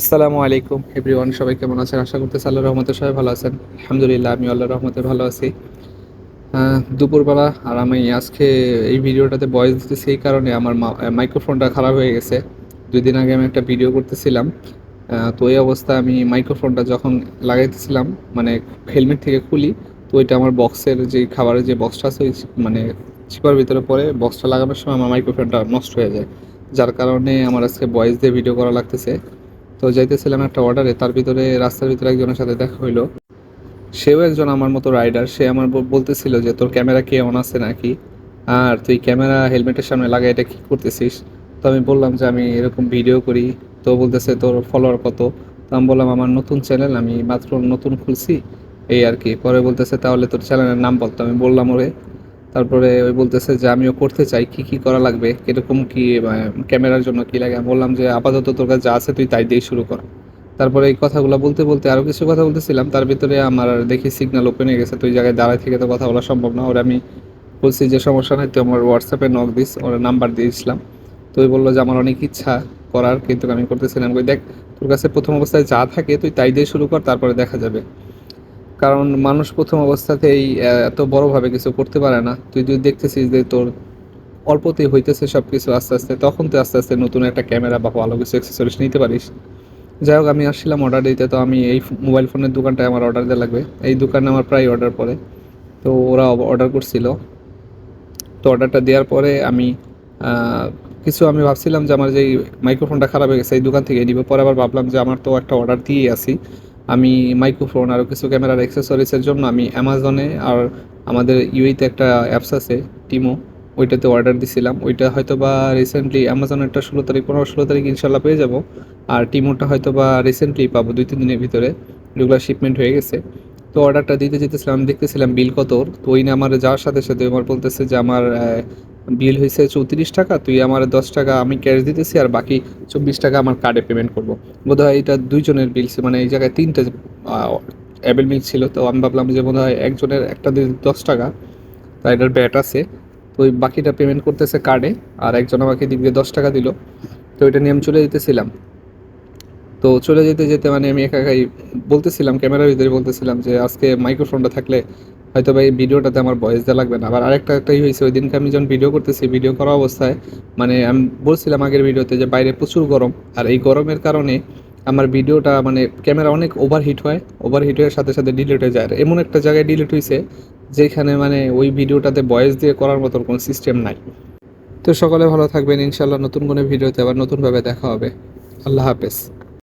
আসসালামু আলাইকুম এভরিওয়ান সবাই কেমন আছেন? আশা করতেছি আল্লাহ রহমতে সবাই ভালো আছেন। আলহামদুলিল্লাহ আমি আল্লাহ রহমতে ভালো আছি। দুপুরবেলা আর আমি আজকে এই ভিডিওটাতে ভয়েস দিতেছি এই কারণে আমার মাইক্রোফোনটা খারাপ হয়ে গেছে। দুই দিন আগে আমি একটা ভিডিও করতেছিলাম। তো এই অবস্থায় আমি মাইক্রোফোনটা যখন লাগাইতেছিলাম মানে হেলমেট থেকে খুলি, তো ওইটা আমার বক্সের যে খাবারের যে বক্সটা আছে, ওই মানে চিপার ভিতরে পরে বক্সটা লাগানোর সময় আমার মাইক্রোফোনটা নষ্ট হয়ে যায়। যার কারণে আমার আজকে ভয়েস দিয়ে ভিডিও করা লাগতেছে। তো যাইতেছিলাম একটা অর্ডারে তার ভিতরে, রাস্তার ভিতরে একজনের সাথে দেখা হইল। সেও একজন আমার মতো রাইডার সে আমার বল- বলতেছিল যে, তোর ক্যামেরা কে অন আছে নাকি? আর তুই ক্যামেরা হেলমেটের সামনে লাগাই এটা কি করতেছিস? তো আমি বললাম যে, আমি এরকম ভিডিও করি। তো বলতেছে, তোর ফলোয়ার কত? তো আমি বললাম, আমার নতুন চ্যানেল আমি মাত্র নতুন খুলছি। এই আর কি। পরে বলতেছে, তাহলে তোর চ্যানেলের নাম বলতো আমি বললাম, ওরে তারপরে ওই বলতেছে যে আমিও করতে চাই, কি কি করা লাগবে, কীরকম কি ক্যামেরার জন্য কি লাগে? বললাম যে আপাতত তোর কাছে যা আছে তুই তাই দিয়ে শুরু কর। তারপরে এই কথাগুলো বলতে বলতে আরও কিছু কথা বলতেছিলাম, তার ভিতরে আমার দেখি সিগন্যাল ওপেন হয়ে গেছে, তো ওই জায়গায় দাঁড়ায় থেকে তো কথা বলা সম্ভব না। ওরা আমি বলছি যে সমস্যা নাই, তুই আমার হোয়াটসঅ্যাপে নক দিস, ওরা নাম্বার দিয়েছিলাম। তো ওই বলল যে আমার অনেক ইচ্ছা করার, কিন্তু আমি করতেছিলাম। দেখ, তোর কাছে প্রথম অবস্থায় যা থাকে তুই তাই দিয়ে শুরু কর, তারপরে দেখা যাবে। কারণ মানুষ প্রথম অবস্থাতেই এত বড়ভাবে কিছু করতে পারে না। তুই যদি দেখতেছিস যে তোর অল্পতেই হইতেছে সব কিছু আস্তে আস্তে, তখন তুই আস্তে আস্তে নতুন একটা ক্যামেরা বা ভালো কিছু অ্যাক্সেসরিজ নিতে পারিস। যাই হোক, আমি আসছিলাম অর্ডার দিতে, তো আমি এই মোবাইল ফোনের দোকানটায় আমার অর্ডার দেওয়া লাগবে। এই দোকানে আমার প্রায় অর্ডার পড়ে। তো ওরা অর্ডার করছিল। তো অর্ডারটা দেওয়ার পরে আমি কিছু আমি ভাবছিলাম যে আমার যেই মাইক্রোফোনটা খারাপ হয়ে গেছে এই দোকান থেকে নিব। পরে আবার ভাবলাম যে আমার তো একটা অর্ডার দিয়ে আসি। আমি মাইক্রোফোন আরও কিছু ক্যামেরার অ্যাক্সেসরিজের জন্য আমি অ্যামাজনে আর আমাদের ইউইতে একটা অ্যাপস আছে টিমো ওইটাতে অর্ডার দিছিলাম। ওইটা হয়তো বা রিসেন্টলি অ্যামাজন একটা ষোলো তারিখ, পনেরো ষোলো তারিখ ইনশাল্লাহ পেয়ে যাব। আর টিমোটা হয়তো বা রিসেন্টলি পাবো, দুই তিন দিনের ভিতরে। যেগুলো শিপমেন্ট হয়ে গেছে। তো অর্ডারটা দিতে যেতেছিলাম, দেখতেছিলাম বিল কত তো ওই আমার যাওয়ার সাথে সাথে আমার বলতেছে যে আমার বিল হয়েছে চৌত্রিশ টাকা, তুই আমার দশ টাকা আমি ক্যাশ দিতেছি আর বাকি চব্বিশ টাকা আমার কার্ডে পেমেন্ট করব। বোধ হয় এটা দুইজনের বিল মানে এই জায়গায় তিনটে অ্যাভেল মিল ছিল, তো আমি ভাবলাম যে বোধ হয় একজনের একটা দশ টাকা, তাই এটার ব্যাট আছে। তো ওই বাকিটা পেমেন্ট করতেছে কার্ডে আর একজন আমাকে দিক দিয়ে দশ টাকা দিল। তো এটা নিয়ে আমি চলে যেতেছিলাম। তো চলে যেতে যেতে মানে আমি একা একাই বলতেছিলাম, ক্যামেরার ভিতরে বলতেছিলাম যে আজকে মাইক্রোফোনটা থাকলে হয়তো বা এই ভিডিওটাতে আমার ভয়েস দেওয়া লাগবে না। আবার আরেকটা একটাই হয়েছে ওই দিনকে আমি যখন ভিডিও করতেছি ভিডিও করা অবস্থায় মানে আমি বলছিলাম আগের ভিডিওতে যে বাইরে প্রচুর গরম, আর এই গরমের কারণে আমার ভিডিওটা মানে ক্যামেরা অনেক ওভারহিট হয় ওভারহিট হয়ে সাথে সাথে ডিলিট হয়ে যায়। আর এমন একটা জায়গায় ডিলিট হয়েছে যেখানে মানে ওই ভিডিওটাতে ভয়েস দিয়ে করার মতো কোনো সিস্টেম নাই। তো সকলে ভালো থাকবেন ইনশাল্লাহ নতুন কোনো ভিডিওতে আবার নতুনভাবে দেখা হবে। আল্লাহ হাফেজ।